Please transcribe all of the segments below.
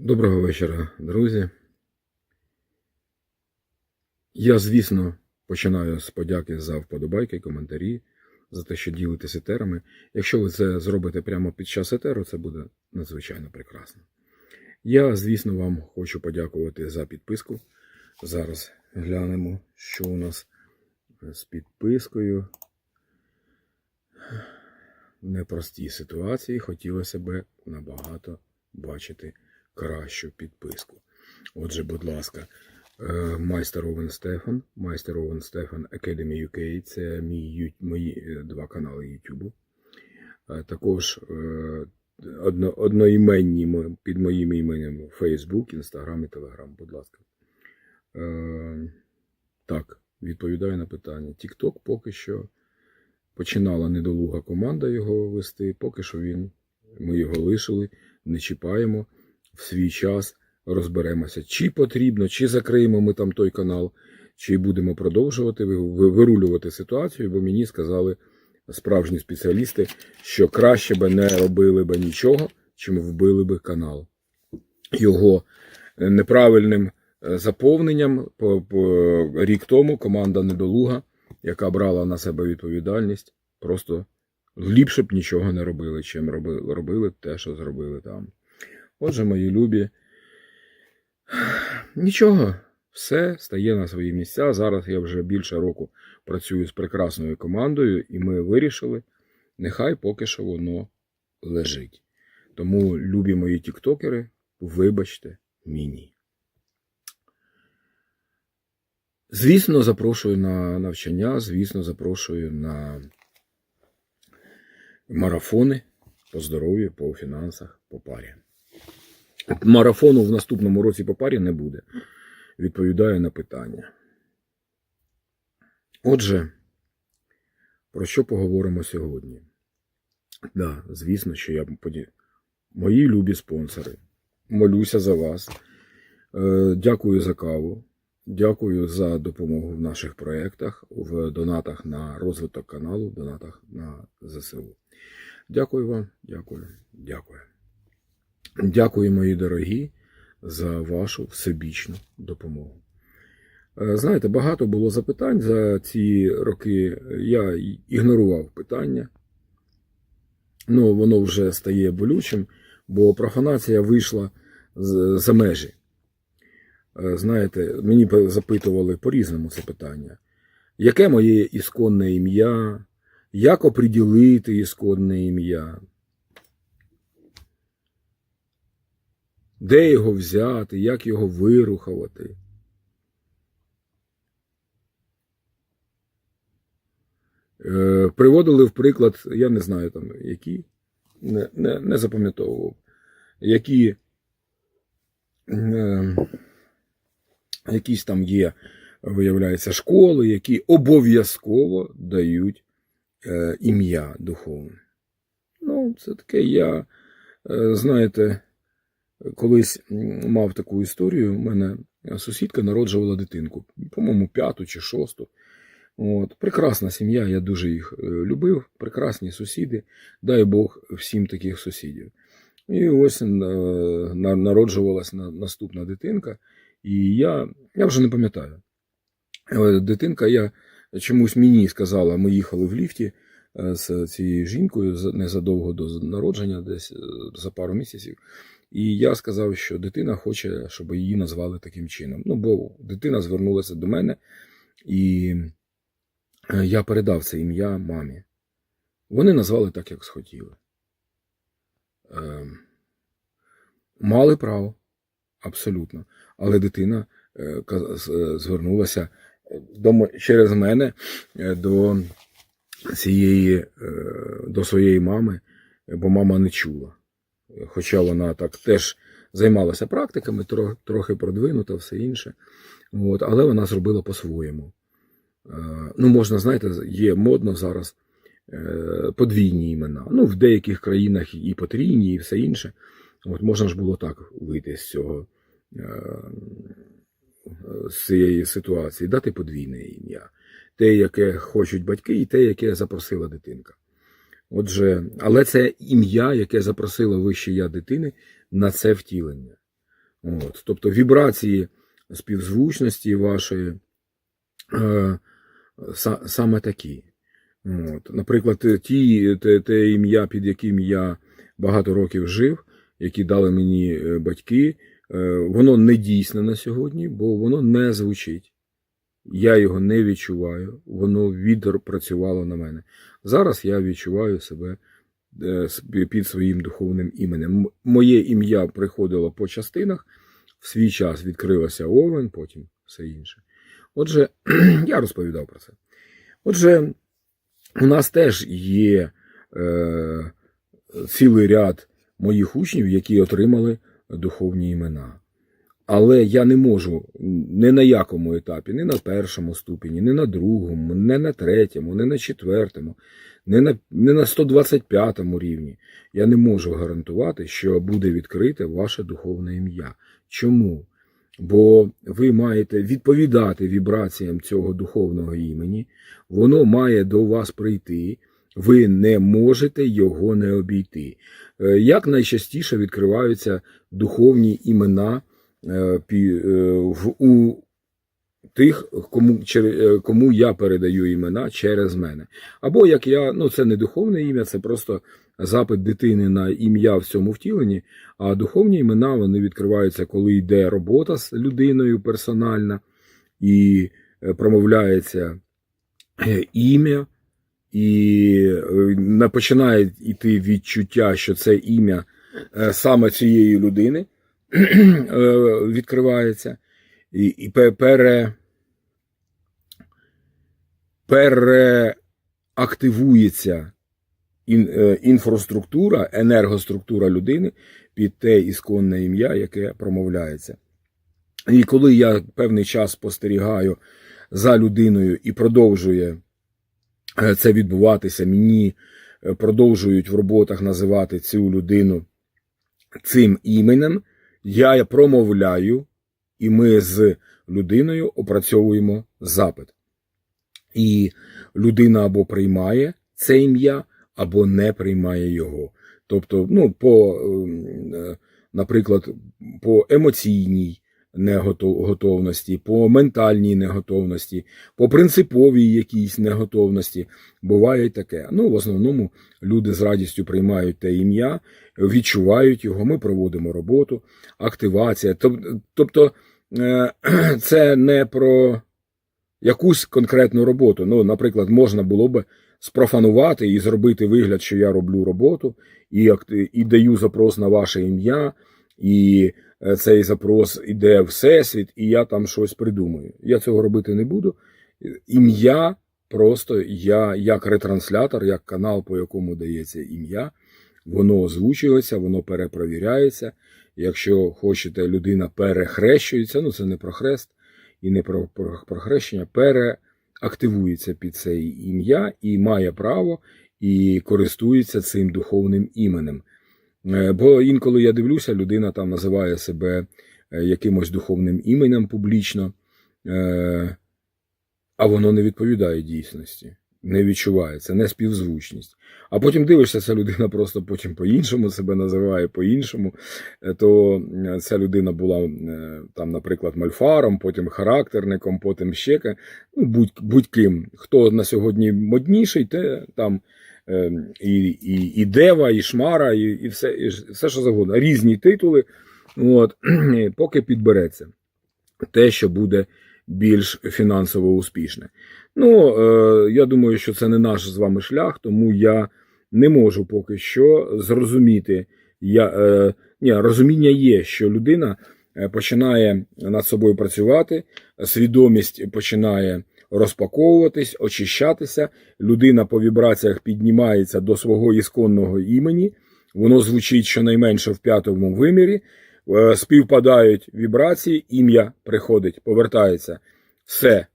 Доброго вечора, друзі. Я, звісно, починаю з подяки за вподобайки, коментарі, за те, що ділитесь етерами. Якщо ви це зробите прямо під час етеру, це буде надзвичайно прекрасно. Я, звісно, вам хочу подякувати за підписку. Зараз глянемо, що у нас з підпискою. Непростій ситуації хотілося б набагато бачити кращу підписку. Отже, будь ласка, е, майстер Овен Стефан, майстер Овен Стефан Academy UK, це мій, мої е, два канали YouTube. Е, Також одно, одноіменні під моїм іменем Facebook, Instagram і Telegram, будь ласка. Так, відповідаю на питання. TikTok поки що починала недолуга команда його вести, поки що він, ми його лишили, не чіпаємо в свій час розберемося, чи потрібно, чи закриємо ми там той канал, чи будемо продовжувати ви- ви- вирулювати ситуацію, бо мені сказали справжні спеціалісти, що краще би не робили би нічого, чим вбили би канал. Його е, неправильним е, заповненням по, по рік тому команда Недолуга, яка брала на себе відповідальність, просто ліпше б нічого не робили, чим робили те, що зробили там. Отже, мої любі, нічого, все стає на свої місця. Зараз я вже більше року працюю з прекрасною командою, і ми вирішили, нехай поки що воно лежить. Тому, любі мої тіктокери, вибачте мені. Звісно, запрошую на навчання, звісно, запрошую на марафони по здоров'ю, по фінансах, по парі. Марафону в наступному році по парі не буде. Відповідаю на питання. Отже, про що поговоримо сьогодні? Да, звісно, що я поді... Мої любі спонсори. Молюся за вас. Е, Дякую за каву. Дякую за допомогу в наших проєктах, в донатах на розвиток каналу, донатах на ЗСУ. Дякую вам, дякую, дякую. Дякую, мої дорогі, за вашу всебічну допомогу. Е, Знаєте, багато було запитань за ці роки. Я ігнорував питання. Ну, воно вже стає болючим, бо профанація вийшла за межі. Е, Знаєте, мені запитували по-різному це питання. Яке моє ісконне ім'я? Як оприділити ісконне ім'я? Де його взяти, як його вирухувати? Е, Приводили в приклад, я не знаю там які, не, не, не запам'ятовував, які е, якісь там є, виявляється, школи, які обов'язково дають е, ім'я духовне. Ну, це таке я, е, знаєте, колись мав таку історію. У мене сусідка народжувала дитинку, по-моєму, п'яту чи шосту. От, прекрасна сім'я, я дуже їх е, любив, прекрасні сусіди. Дай Бог всім таких сусідів. І ось е, на- народжувалась наступна дитинка, і я, я вже не пам'ятаю. Е, Дитинка, я чомусь мені сказала, ми їхали в ліфті е, з цією жінкою незадовго до народження, десь е, за пару місяців. І я сказав, що дитина хоче, щоб її назвали таким чином. Ну, бо дитина звернулася до мене, і е, я передав це ім'я мамі. Вони назвали так, як схотіли. Ем, Мали право, абсолютно. Але дитина е, ка- з- е, звернулася до, через мене до цієї, до своєї мами, бо мама не чула. Хоча вона так теж займалася практиками, трохи продвинута, все інше. От, але вона зробила по-своєму. Е, Ну, можна, знаєте, є модно зараз е, подвійні імена. Ну, в деяких країнах і потрійні, і все інше. От можна ж було так вийти з цього е, з цієї ситуації, дати подвійне ім'я. Те, яке хочуть батьки, і те, яке запросила дитинка. Отже, але це ім'я, яке запросило вище я дитини на це втілення. От. Тобто вібрації співзвучності вашої е, са- саме такі. От. Наприклад, ті, те, те ім'я, під яким я багато років жив, які дали мені е, батьки, е, воно не дійсне на сьогодні, бо воно не звучить. Я його не відчуваю, воно відпрацювало на мене. Зараз я відчуваю себе е, під своїм духовним іменем. Моє ім'я приходило по частинах, в свій час відкрилося Овен, потім все інше. Отже, я розповідав про це. Отже, у нас теж є е, цілий ряд моїх учнів, які отримали духовні імена. Але я не можу ні на якому етапі, ні на першому ступені, ні на другому, ні на третьому, ні на четвертому, ні на, ні на 125 рівні. Я не можу гарантувати, що буде відкрите ваше духовне ім'я. Чому? Бо ви маєте відповідати вібраціям цього духовного імені, воно має до вас прийти, ви не можете його не обійти. Е, Як найчастіше відкриваються духовні імена у тих, кому, е, кому я передаю імена через мене. Або як я, ну це не духовне ім'я, це просто запит дитини на ім'я в цьому втіленні, а духовні імена вони відкриваються, коли йде робота з людиною персональна і е, промовляється е, ім'я, і е, починає йти відчуття, що це ім'я е, саме цієї людини е, відкривається, і, і пере, переактивується е, інфраструктура, енергоструктура людини під те ісконне ім'я, яке промовляється. І коли я певний час спостерігаю за людиною і продовжує е, це відбуватися, мені е, продовжують в роботах називати цю людину цим іменем, я промовляю, і ми з людиною опрацьовуємо запит. І людина або приймає це ім'я, або не приймає його. Тобто, ну, по, ем, е, наприклад, по емоційній неготовності, по ментальній неготовності, по принциповій якійсь неготовності. Буває й таке. Ну, в основному люди з радістю приймають те ім'я, відчувають його, ми проводимо роботу, активація. Тобто, е, це не про якусь конкретну роботу. Ну, наприклад, можна було би спрофанувати і зробити вигляд, що я роблю роботу, і, і даю запрос на ваше ім'я, і е, цей запрос іде всесвіт, і я там щось придумаю. Я цього робити не буду. Ім'я просто я як ретранслятор, як канал, по якому дається ім'я, воно озвучується, воно перепровіряється. Якщо хочете, людина перехрещується, ну це не про хрест і не про, про, про хрещення, переактивується під це ім'я і має право і користується цим духовним іменем. Е, Бо інколи я дивлюся, людина там називає себе е, якимось духовним іменем публічно, е, а воно не відповідає дійсності, не відчувається, не співзвучність. А потім дивишся, ця людина просто потім по-іншому себе називає по-іншому. То ця людина була там, наприклад, мальфаром, потім характерником, потім ще ну, будь, будь-ким. Хто на сьогодні модніший, те там і, і, і Дева, і Шмара, і, і, все, і все, що завгодно. Різні титули, от, поки підбереться те, що буде більш фінансово успішне. Ну, е, я думаю, що це не наш з вами шлях, тому я не можу поки що зрозуміти. Я, е, ні, розуміння є, що людина е, починає над собою працювати, свідомість починає розпаковуватись, очищатися. Людина по вібраціях піднімається до свого ісконного імені. Воно звучить щонайменше в п'ятому вимірі. Е, Співпадають вібрації, ім'я приходить, повертається. Все.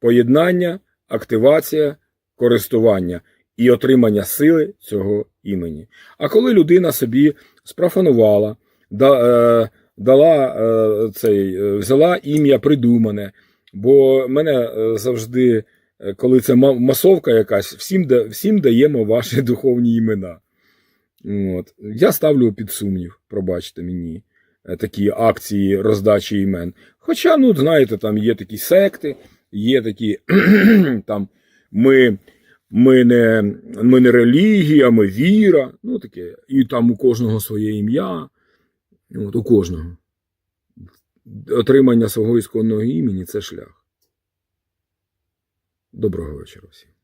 Поєднання, активація, користування і отримання сили цього імені. А коли людина собі спрофанувала, е, дала е, цей, взяла ім'я придумане, бо мене е, завжди, е, коли це масовка якась, всім, всім даємо ваші духовні імена. От. Я ставлю під сумнів, пробачте мені. е, такі акції роздачі імен. Хоча, ну, знаєте, там є такі секти, є такі там ми, ми, не, ми не релігія, ми віра. Ну, таке. І там у кожного своє ім'я. От, у кожного. Отримання свого ісконного імені це шлях. Доброго вечора всім.